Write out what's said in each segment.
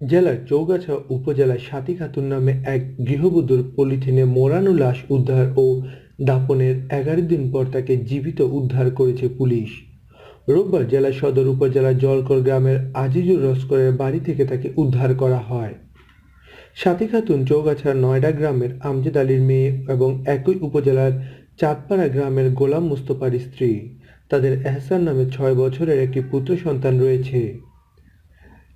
জেলার চৌগাছা উপজেলার সাথী খাতুন নামে এক গৃহবধূর পলিথিনে মোড়ানো লাশ উদ্ধার ও দাপনের এগারো দিন পর তাকে জীবিত উদ্ধার করেছে পুলিশ। রোববার জেলা সদর উপজেলার জলকর গ্রামের আজিজুর রস্করের বাড়ি থেকে তাকে উদ্ধার করা হয়। সাথী খাতুন চৌগাছার নয়ডা গ্রামের আমজেদ আলীর মেয়ে এবং একই উপজেলার চাঁদপাড়া গ্রামের গোলাম মুস্তফার স্ত্রী। তাদের এহসান নামে ছয় বছরের একটি পুত্র সন্তান রয়েছে।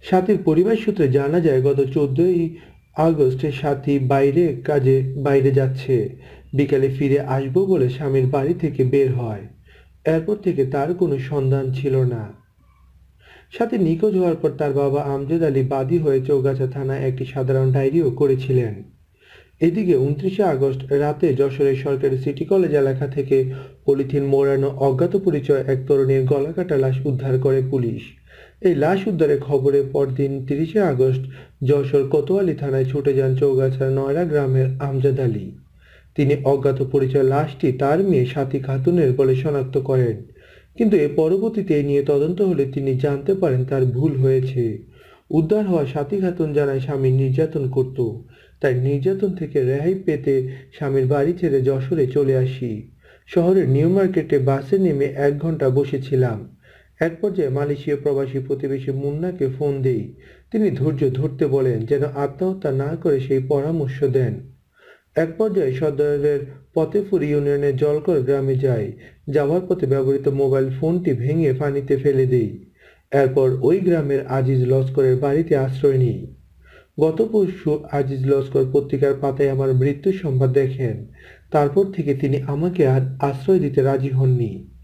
সাথীর পরিবার সূত্রে জানা যায়, গত চোদ্দই আগস্টে সাথী বাইরে কাজে বাইরে যাচ্ছে। বিকালে ফিরে আসব বলে স্বামীর বাড়ি থেকে বের হয়। এরপর থেকে তার কোনো সন্ধান ছিল না। সাথে নিখোঁজ হওয়ার পর তার বাবা আমজদ আলী বাদী হয়ে চৌগাছা থানায় একটি সাধারণ ডায়েরিও করেছিলেন। এদিকে উনত্রিশে আগস্ট রাতে যশোরের সরকারি সিটি কলেজ এলাকা থেকে পলিথিন মোড়ানো অজ্ঞাত পরিচয় এক তরুণীর গলাকাটা লাশ উদ্ধার করে পুলিশ। এই লাশ উদ্ধারের খবরে পরদিন তিরিশে আগস্ট যশোর কোতোয়ালি থানায় ছুটে যান চৌগাছার নয়রা গ্রামের আমজাদ আলী। তিনি অজ্ঞাত পরিচয় লাশটি তার মেয়ে সাথী খাতুনের বলে শনাক্ত করেন। কিন্তু এ পরবর্তীতে এ নিয়ে তদন্ত হলে তিনি জানতে পারেন তার ভুল হয়েছে। উদ্ধার হওয়া সাথী খাতুন জানায় স্বামী নির্যাতন করত। তাই নির্যাতন থেকে রেহাই পেতে স্বামীর বাড়ি ছেড়ে যশোরে চলে আসি। শহরের নিউ মার্কেটে বাসে নেমে এক ঘণ্টা বসেছিলাম। এক পর্যায়ে মালয়েশীয় প্রবাসী প্রতিবেশী মুন্নাকে ফোন দেই। তিনি ধৈর্য ধরতে বলেন যেন আত্মহত্যা না করে সেই পরামর্শ দেন। এক পর্যায়ে সদরের ফতেপুর ইউনিয়নের জলকর গ্রামে যাই। যাওয়ার পথে ব্যবহৃত মোবাইল ফোনটি ভেঙে পানিতে ফেলে দেই। এরপর ওই গ্রামের আজিজ লস্করের বাড়িতে আশ্রয় নিই। গত পরশু আজিজ লস্কর পত্রিকার পাতায় আমার মৃত্যুর সংবাদ দেখেন। তারপর থেকে তিনি আমাকে আর আশ্রয় দিতে রাজি হননি।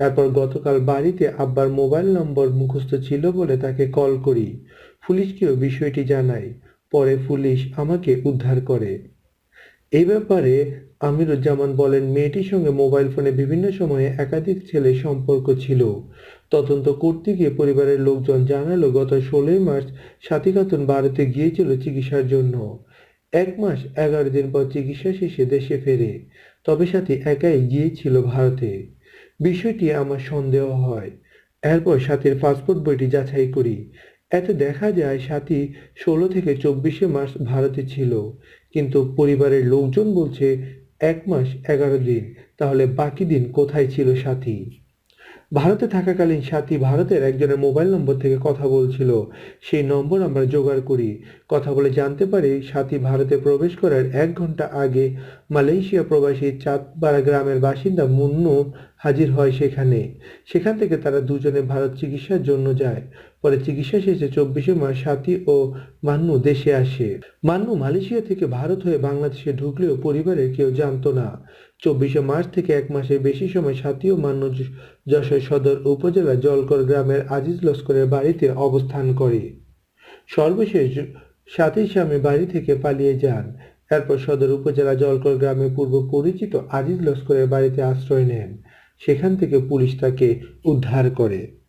এরপর গতকাল বাড়িতে আব্বার মোবাইল নম্বর মুখস্থ ছিল বলে তাকে কল করি। পুলিশকেও বিষয়টি জানাই পরে পুলিশ আমাকে উদ্ধার করে। এই ব্যাপারে আমিরুজ্জামান বলেন, মেয়েটির সঙ্গে মোবাইল ফোনে বিভিন্ন সময়ে একাধিক ছেলে সম্পর্ক ছিল। তদন্ত করতে গিয়ে পরিবারের লোকজন জানালো, গত ষোলোই মার্চ সাথী খাতুন ভারতে গিয়েছিল চিকিৎসার জন্য। এক মাস এগারো দিন পর চিকিৎসা শেষে দেশে ফেরে, তবে সাথী একাই গিয়েছিল ভারতে। বিষয়টি আমার সন্দেহ হয়। এরপর সাথীর পাসপোর্ট বইটি যাচাই করি। এতে দেখা যায় সাথী ষোলো থেকে চব্বিশে মাস ভারতে ছিল। কিন্তু পরিবারের লোকজন বলছে, এক মাস এগারো দিন। তাহলে বাকি দিন কোথায় ছিল সাথী? ভারতে থাকাকালীন সাথী ভারতের একজনের মোবাইল নম্বর থেকে কথা বলছিল। সেই নম্বর আমরা জোগাড় করি। কথা বলে জানতে পারি, সাথী ভারতে প্রবেশ করার এক ঘণ্টা আগে মালয়েশিয়া প্রবাসী চাঁদপাড়া গ্রামের বাসিন্দা মুন্নু হাজির হয় সেখানে। সেখান থেকে তারা দুজনে ভারত চিকিৎসার জন্য যায়। পরে চিকিৎসা শেষে চব্বিশে মার্চ সাথী ও মান্নু দেশে আসে। মান্নু মালয়েশিয়া থেকে ভারত হয়ে বাংলাদেশে ঢুকলেও পরিবারের কেউ জানতো না। চব্বিশে মার্চ থেকে এক মাসের বেশি সময় সাথী ও মান্য যশোর সদর উপজেলা জলকর গ্রামের আজিজ লস্করের বাড়িতে অবস্থান করে। সর্বশেষ সাথী স্বামী বাড়ি থেকে পালিয়ে যান। এরপর সদর উপজেলা জলকর গ্রামে পূর্ব পরিচিত আজিজ লস্করের বাড়িতে আশ্রয় নেন। সেখান থেকে পুলিশ তাকে উদ্ধার করে।